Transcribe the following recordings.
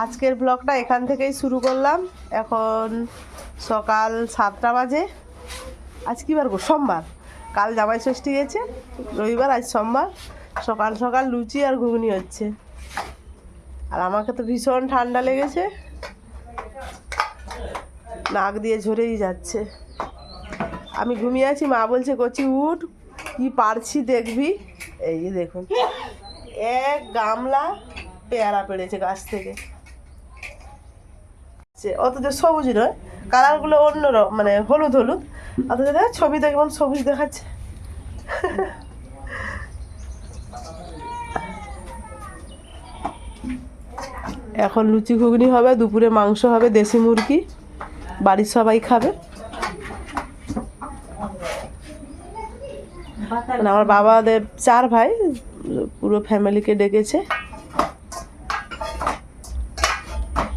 আজকের ব্লগটা এখান থেকেই শুরু করলাম। এখন সকাল সাতটা বাজে। আজ কী বার গো? সোমবার। কাল জামাই ষষ্ঠী গেছে, রবিবার, আজ সোমবার। সকাল সকাল লুচি আর ঘুগনি হচ্ছে। আর আমাকে তো ভীষণ ঠান্ডা লেগেছে। নাক দিয়ে ঝরেই যাচ্ছে। আমি ঘুমিয়ে আছি, মা বলছে, কচি, উঠ। কি পারছি দেখবি? এই যে দেখুন। এক গামলা পেয়ারা পেড়েছে গাছ থেকে। সে অথচ সবুজ নয়, কালারগুলো অন্য মানে হলুদ হলুদ। অথচ দেখ ছবিতে কেমন সবুজ দেখাচ্ছে। এখন লুচি ঘুগনি হবে, দুপুরে মাংস হবে, দেশি মুরগি, বাড়ির সবাই খাবে। মানে আমার বাবাদের চার ভাই, পুরো ফ্যামিলিকে ডেকেছে।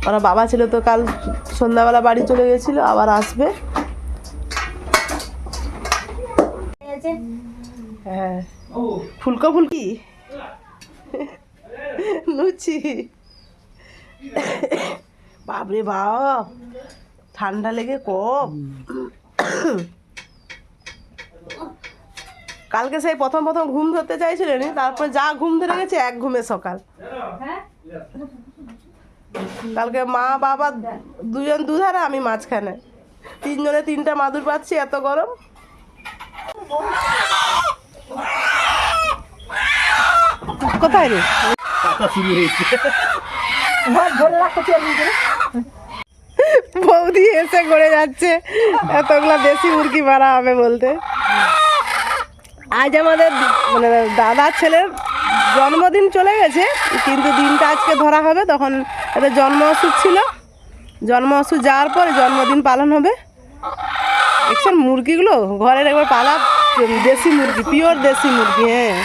ওরা বাবা ছিল তো কাল সন্ধ্যাবেলা বাড়ি চলে গেছিল, আবার আসবে। হ্যাঁ। ফুলকো ফুলকি? লুচি। বাপরে বাপ, ঠান্ডা লেগে কপ কালকে সেই প্রথম প্রথম ঘুম ধরতে চাইছিলেন, তারপর যা ঘুম ধরে গেছে, এক ঘুমে সকাল। কালকে মা বাবা দুজন দুধারে আমি মাঝখানে। তিনজনে তিনটা মাদুর পাচ্ছি এত গরম। কোথায় রে? বৌদি এসে করে যাচ্ছে। এতগুলা দেশি মুরগি মারা হবে বলতে। আজ আমাদের মানে দাদার ছেলের জন্মদিন চলে গেছে কিন্তু দিনটা আজকে ধরা হবে তখন এদের জন্ম ওষুধ ছিল। জন্ম ওষুধ যাওয়ার পর জন্মদিন পালন হবে। দেখছেন মুরগিগুলো? ঘরের একবার পালা দেশি মুরগি পিওর দেশি মুরগি হ্যাঁ।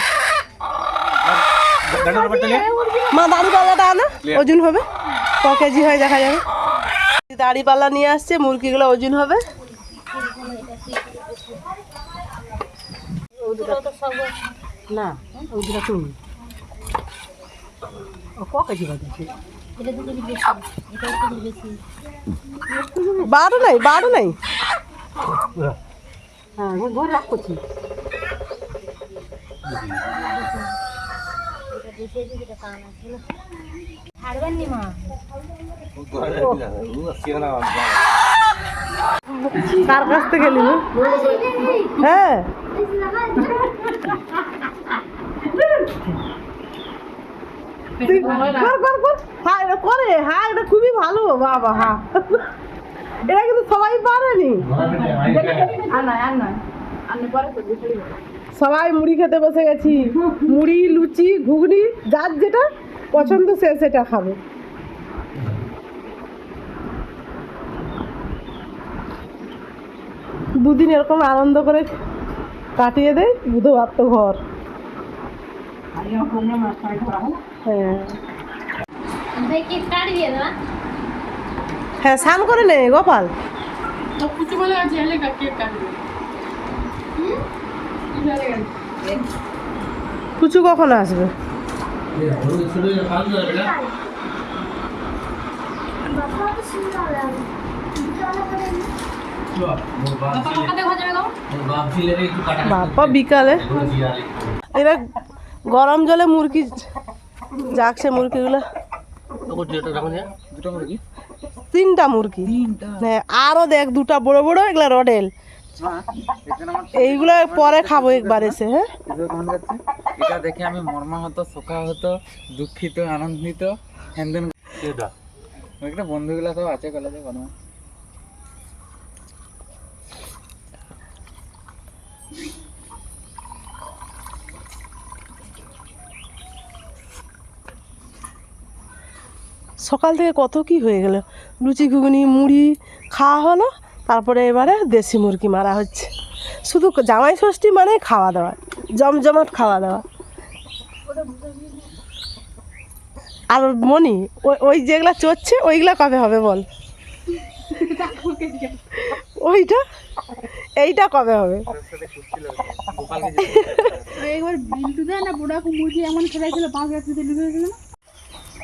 মা দাড়ি পাল্লাটা আনা। ওজন হবে। ক কেজি হয় দেখা যাবে। দাড়ি পাল্লা নিয়ে আসছে মুরগিগুলো ওজন হবে। না ওই দুটা তুমি। ও ক কেজি বাজছে? বারো নাই বারো নাই। হ্যাঁ ঘরে রাখ করছি। কার কাছ থেকে নিবি হ্যাঁ। তুই কর কর কর। হ্যাঁ এটা করে। হ্যাঁ এটা খুবই ভালো। বাবা হ্যাঁ। এটা কিন্তু সবাই পারেনি। সবাই মুড়ি খেতে বসে গেছি। মুড়ি লুচি ঘুগনি যার যেটা পছন্দ সে সেটা খাবে। দুদিন এরকম আনন্দ করে কাটিয়ে দেয় বুধবার তো ঘর। হ্যাঁ। হ্যাঁ স্নান করে নে গোপাল। কুচু কখন আসবে? বাপ্পা বিকালে। এরা গরম জলে মুরগি যাকছে মুরগিগুলো। তিনটা মুরগি। হ্যাঁ আরও দেখ দুটা বড় বড় এগুলা রডেল এইগুলো পরে খাব একবার এসে হ্যাঁ? এটা দেখে আমি মর্মাহত শোকাহত দুঃখিত আনন্দিত হ্যান্দেন একটা বন্ধুগুলা সব আছে কলেজে কোনো সকাল থেকে কত কি হয়ে গেল? লুচি ঘুগনি, মুড়ি খাওয়া হলো, তারপরে এবারে দেশি মুরগি মারা হচ্ছে। শুধু জামাই ষষ্ঠী মানে খাওয়া দাওয়া, জমজমাট খাওয়া দাওয়া। আর মনি ওই ওই যেগুলা চড়ছে, ওইগুলা কবে হবে বল? ওইটা? এইটা কবে হবে? দেয় না বুড়া মুরগি এমন খেলাইছিল পাঁচ রাত্রিতে ডুবে গেছিল না?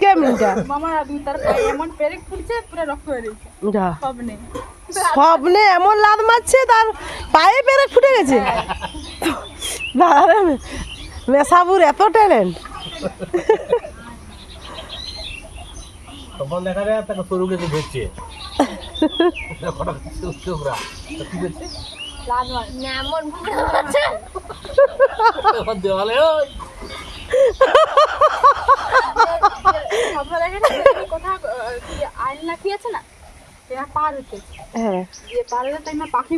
তার পায়ে এমন পেরেক ফুলছে পুরো রক্ত হয়ে রয়েছে। যা। স্বপ্নে। এমন লাদ মারছে তার পায়ে পেরে ফুটে গেছে। মেসাবুর এত ট্যালেন্ট। তখন দেখা যায় তাকে সরু গেছে ধরছে। চোখরা কি করছে তখন দেওয়ালে ওই দেখে কোথাও আইন লাফিয়ে আছে না? এরা পার হচ্ছে হ্যাঁ। যে পার তাই না পাখি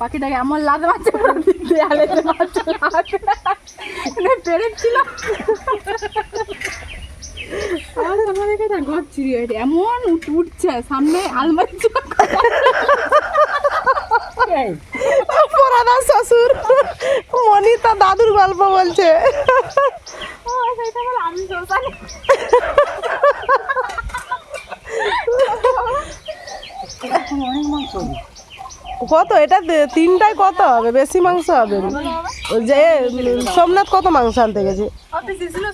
পাখিটাকে এমন লাদ মারছে দেয়ালে। মানে পেরেক ছিল। ঘর হয়েছে। এমন উঠছে সামনে আলমারি পরাদার শ্বশুর। মনি তার দাদুর গল্প বলছে ও সেটা বলে আমি শ্মশানে কত? এটা তিনটায় কত হবে? বেশি মাংস হবে যে সোমনাথ কত মাংস আনতে গেছে? ছিল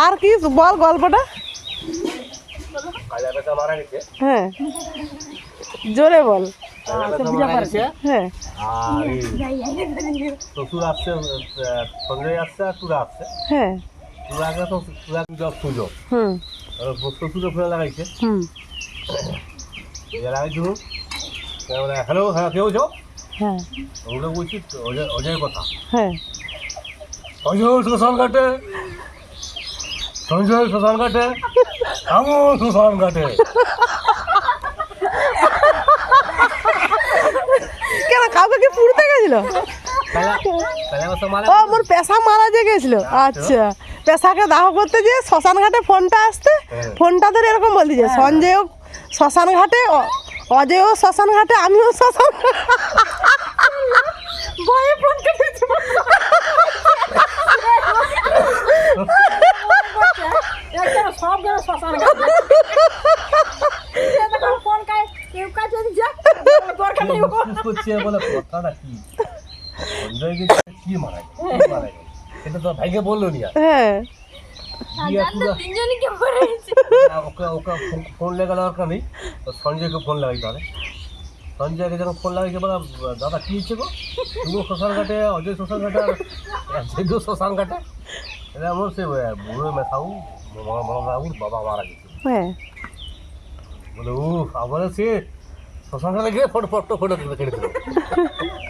আর কি? বল গল্পটা। হ্যাঁ। জোরে বল। হ্যাঁ। শ্বশুর আসছে সঞ্জয় আসছে আর তুরা আসছে হ্যাঁ। তুরা আগে তো তুরা পুজো হুম। শ্বশুরে ফেলে লাগাইছে হুম। ধরুন হ্যালো হ্যাঁ হ্যাঁ। ওগুলো বলছি অজয় কথা। হ্যাঁ। অজয় শ্মশান ঘাটে। সঞ্জয় শ্মশান ঘাটে। আমও শ্মশান ঘাটে। কেন কাউকে কি পুড়তে গেছিল? ও মোর পেশা মারা যে গেছিল। আচ্ছা। পেশাকে দাহ করতে গিয়ে শ্মশান ঘাটে ফোনটা আসতে হ্যাঁ। ফোনটা ধরে এরকম বলতেছে সঞ্জয়ও শ্মশান ঘাটে অ- অজয়ও শ্মশান ঘাটে আমিও শ্মশান শ্মশান কি? মারা গেছে? কি মারা এটা তো ভাইকে বলল নি হ্যাঁ। ওকে ওকে ফোন- লেগে সঞ্জয়কে ফোন লাগাইতে হবে। সঞ্জয়কে যখন ফোন লাগাইছে বলে দাদা কি হচ্ছে গো? শ্মশান ঘাটে অজয় শ্মশান ঘাটে আর শ্মশান ঘাটে? এটা আমার সে বুড়ো বাবুর বাবা মারা গেছে। হ্যাঁ। বলে ও আবার সে শ্মশান ঘাটে গিয়ে ফটো ফটো ফটো কেটে দিল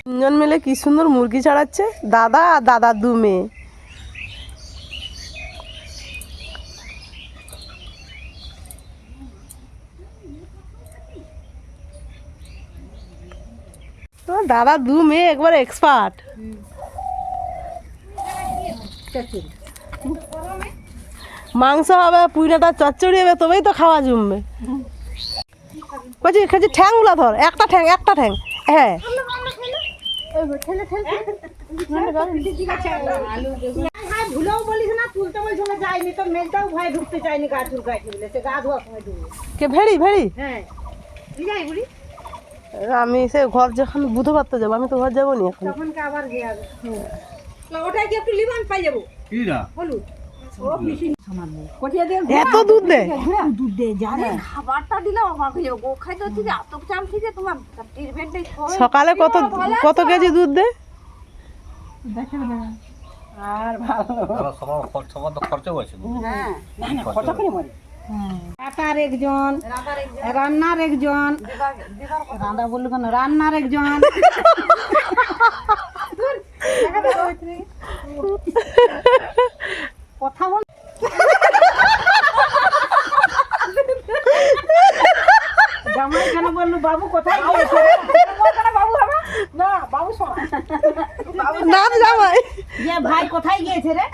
তিনজন মিলে কি সুন্দর মুরগি ছাড়াচ্ছে দাদা আর দাদার দু মেয়ে। দাদা দু মেয়ে একবার এক্সপার্ট মাংস হবে পুইনাটা চচ্চড়ি হবে তবেই তো খাওয়া জমবে। বলছি খাচ্ছি ঠ্যাংগুলো ধর একটা ঠ্যাং একটা ঠ্যাং। হ্যাঁ। কে ভেড়ি ভেড়ি? হ্যাঁ আমি সে ঘর যখন বুধবার তো যাব আমি তো ঘর যাব নি এখন। তখন আবার হয়ে যাবে ওটাই কি একটু লিবান পাই যাব? কি না হলুদ। ও বেশি সামান্য কটিয়া দিয়ে এত দুধ দে। দুধ দে জানে খাবারটা দিলে অবাক হয়ে যাবে। গো খাইতে হচ্ছে এত থেকে তোমার। সকালে কত কত কেজি দুধ দে? আর ভালো। সবার হ্যাঁ। না না কত করে মরে। রাতার একজন রান্নার একজন। রান্না বলল কেন? রান্নার একজন। কথা বল। জামাই কেন বলল বাবু কোথায় গিয়েছে বাবু না বাবু শোনা। জামাই। যে ভাই কোথায় গিয়েছে রে?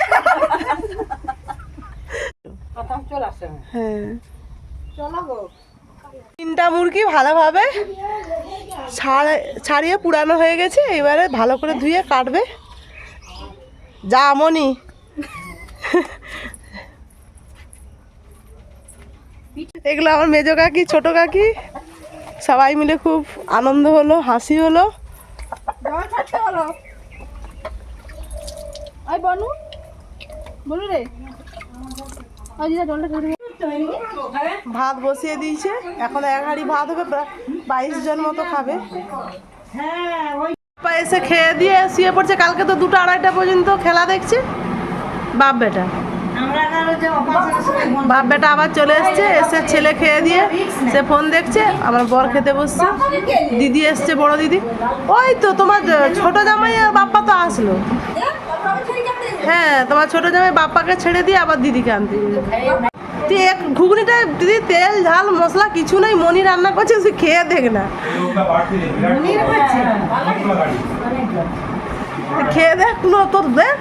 হ্যাঁ। তিনটা মুরগি ভালোভাবে ছাড়- ছাড়িয়ে পুরানো হয়ে গেছে এবারে ভালো করে ধুয়ে কাটবে। যা মনি। এগুলো আমার মেজো কাকি ছোট কাকি। সবাই মিলে খুব আনন্দ হলো হাসি হলো। বনু রে ওই দিদা জলটা খেয়ে ভাত বসিয়ে দিয়েছে। এখন এক হাঁড়ি ভাত হবে বাইশ জন মতো খাবে। এসে খেয়ে দিয়ে শুয়ে পড়ছে। কালকে তো দুটো আড়াইটা পর্যন্ত খেলা দেখছে। বাপ বেটা। বাপ বেটা আবার চলে এসছে। এসে ছেলে খেয়ে দিয়ে সে ফোন দেখছে। আমার বর খেতে বসছে। দিদি এসছে, বড় দিদি। ওই তো তোমার ছোট জামাই বাপ্পা তো আসলো। হ্যাঁ তোমার ছোট জামাই বাপ্পাকে ছেড়ে দিয়ে আবার দিদিকে আনতে তুই এক ঘুগনিটা দিদি তেল ঝাল মশলা কিছু নেই মনি রান্না করছে তুই খেয়ে দেখ না। খেয়ে দেখ না তোর দেখ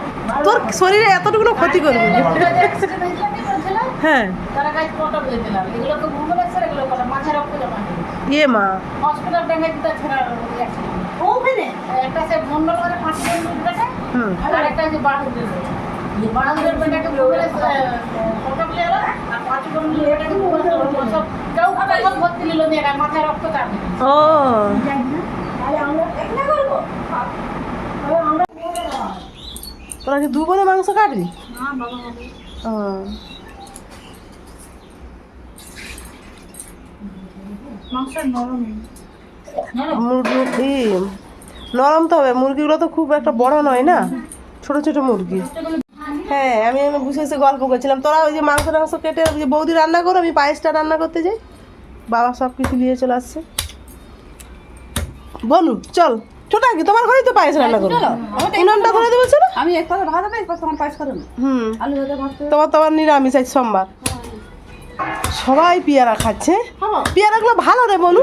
তোর শরীরে এতটুকু ক্ষতি করবে। হ্যাঁ। ইয়ে মা। হসপিটাল একটা সে মন্ডল করে পাঁচ আর একটা ফটো ক্লিয়ার আর পাঁচ সব কেউ ভর্তি নিল নিয়ে মাথায় রক্ত কাটে ও। তোরা কি দু বোনে মাংস কাটবি ও। মাংস নরম। মুরগি। ই, নরম তো হবে মুরগিগুলো তো খুব একটা বড় নয় না? ছোট ছোট মুরগি। হ্যাঁ আমি আমি বসে বসে গল্প করছিলাম। তোরা ওই যে মাংস টাংস কেটে ওই যে বৌদি রান্না করো আমি পায়েসটা রান্না করতে যাই। বাবা সব কিছু নিয়ে চলে আসছে। বলু চল। ছোট কি তোমার ঘরেই তো পায়েস রান্না করো। উনানটা ধরে দেবো চলো। আমি এক কথা ভাত হবে তোমার পায়েস করো হুম। আলু ভাত তোমার তোমার নিরামিষ আজ সোমবার। সবাই পেয়ারা খাচ্ছে। পেয়ারাগুলো ভালো রে বলু।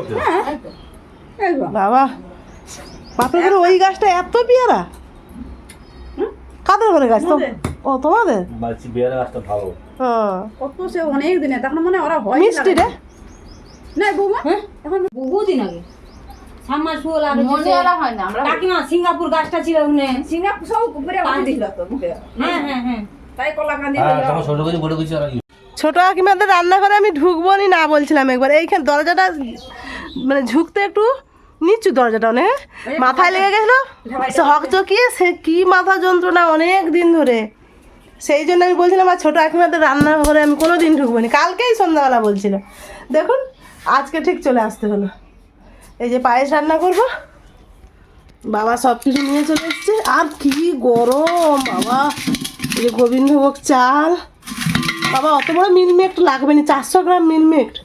বাবা। বাপের ওই গাছটা এত পেয়ারা? কাদের ঘরে গাছ? তো ও তোমাদের? বলছি বিয়ার গাছটা ভালো। হ্যাঁ কত সে অনেক দিনে তখন মনে হয় ওরা হয় মিষ্টি রে। না এখন আগে। সামার আর হয় না আমরা কাকিমা সিঙ্গাপুর গাছটা ছিল ওখানে সিঙ্গাপুর সব উপরে বাঁধি দিল তো হ্যাঁ হ্যাঁ হ্যাঁ। তাই কলা কান্দি হ্যাঁ ছোট কিছু বড় কিছু আর কি। ছোট কাকিমাদের রান্নাঘরে আমি ঢুকবো নি না বলছিলাম একবার। এইখানে দরজাটা মানে ঝুঁকতে একটু নিচু দরজাটা অনেক। মাথায় লেগে গেছিল সে হকচকিয়ে সে কি মাথা যন্ত্রণা অনেক দিন ধরে। সেই জন্য আমি বলছিলাম আর ছোটো কাকিমাদের রান্নাঘরে আমি কোনো দিন ঢুকবো নি। কালকেই সন্ধ্যাবেলা বলছিল। দেখুন আজকে ঠিক চলে আসতে হলো। এই যে পায়েস রান্না করব। বাবা সব কিছু নিয়ে চলে এসছে। আর কি গরম বাবা। এই যে গোবিন্দভোগ চাল। বাবা অত বড় মিলমেক্ট লাগবে না। চারশো গ্রাম মিলমেক্ট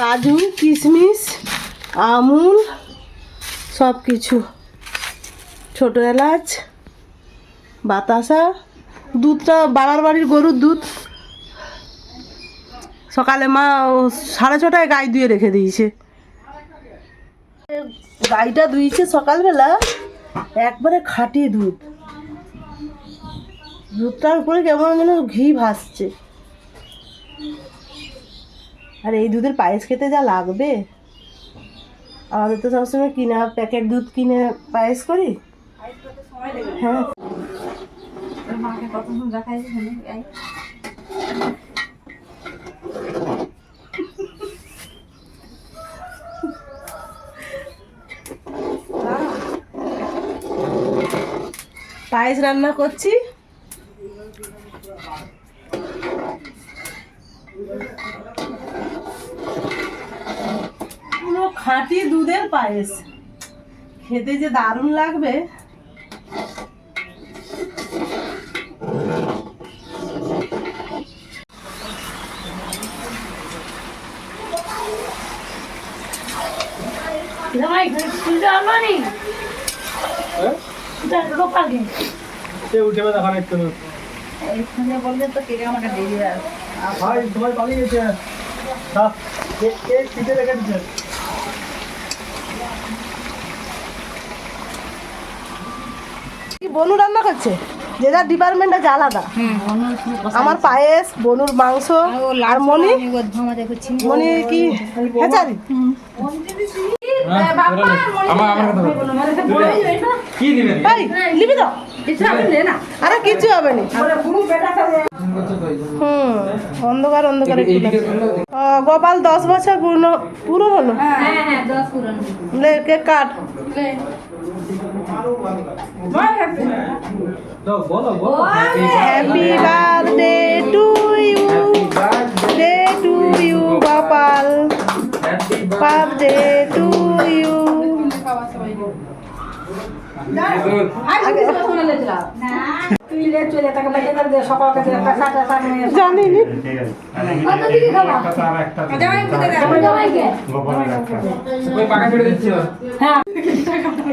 কাজু, কিশমিশ, আমুল সব কিছু ছোটো এলাচ, বাতাসা, দুধটা বাবার বাড়ির গরুর দুধ। সকালে মা সাড়ে ছটায় গাই ধুয়ে রেখে দিয়েছে। গাইটা ধুইছে সকালবেলা, একবারে খাঁটি দুধ। দুধটার উপরে কেমন যেন ঘি ভাসছে। আর এই দুধের পায়েস খেতে যা লাগবে। আমাদের তো সবসময় কিনা প্যাকেট দুধ কিনে পায়েস করি। হ্যাঁ। পায়েস রান্না করছি পুরো খাঁটি দুধের পায়েস। খেতে যে দারুণ লাগবে। সে উঠে দেখান একটু? বললে তো কেটে আমাকে দিবে ভাই তোমার পালিয়ে গেছে রেখে দিচ্ছে বনু রান্না করছে। যে যার ডিপার্টমেন্ট আছে আলাদা। আমার পায়েস বনুর মাংস আর মনি মনি কি? হেচারি আরে কিছু হবে না। হুম অন্ধকার অন্ধকার গোপাল দশ বছর পূর্ণ পুরো হলো? হ্যাঁ হ্যাঁ cake cut. Happy birthday to you day to you বাপাল birthday to you তুই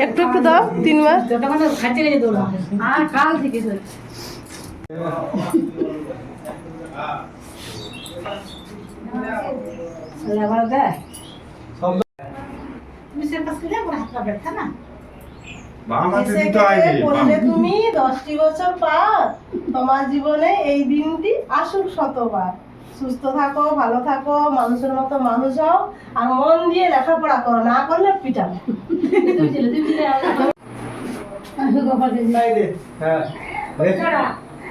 একটা একটু দাও তিন মাস যত মানে খাইতে গেছে দৌড়া। আর কাল থেকে চলছে দেয়। তুমি সে পাশ করে আমার হাতটা ব্যথা না? তুমি দশটি বছর পার তোমার জীবনে এই দিনটি আসুক শতবার। সুস্থ থাকো ভালো থাকো মানুষের মতো মানুষ হও আর মন দিয়ে লেখাপড়া করো না করলে পিটাবো। গোপাল দিদি হ্যাঁ ট্যাক্সি দিতে হবে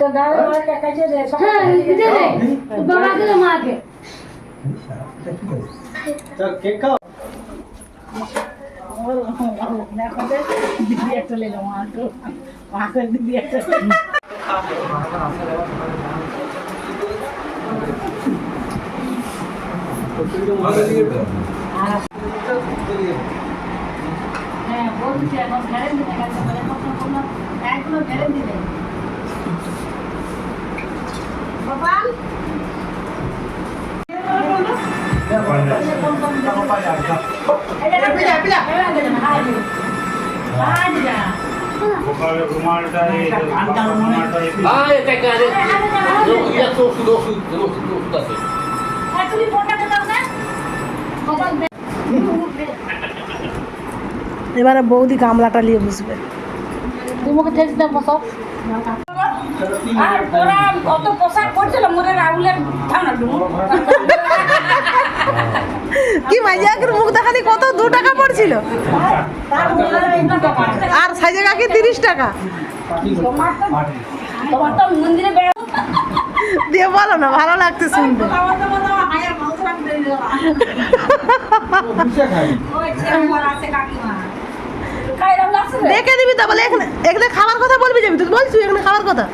তো দাদা আমার কাছে দে হ্যাঁ দিতে দে বাবাকে তো মাকে। চল কেক খাও। দিদি একটা লে যাও মাকে মাকে দিদি একটা হ্যাঁ বলছি এখন গেছে বলে কোনো একগুলো ফেরেন দিলে এবারে বৌদি গামলাটা নিয়ে বুঝবে তোমাকে ঠেস দেবো সব। আর তোরা অত পোশাক করছিল মোরে রাহুলের থানা কি মাইয়াকের মুখ দেখানি কত? দু টাকা পড়ছিল। আর সাইজে কাকি তিরিশ টাকা। দিয়ে বলো না, ভালো লাগছে শুনতে। দেখে দিবি তো, বলে এখানে এখানে খাবার কথা বলবি যাবি, তুই বলছি এখানে খাবার কথা।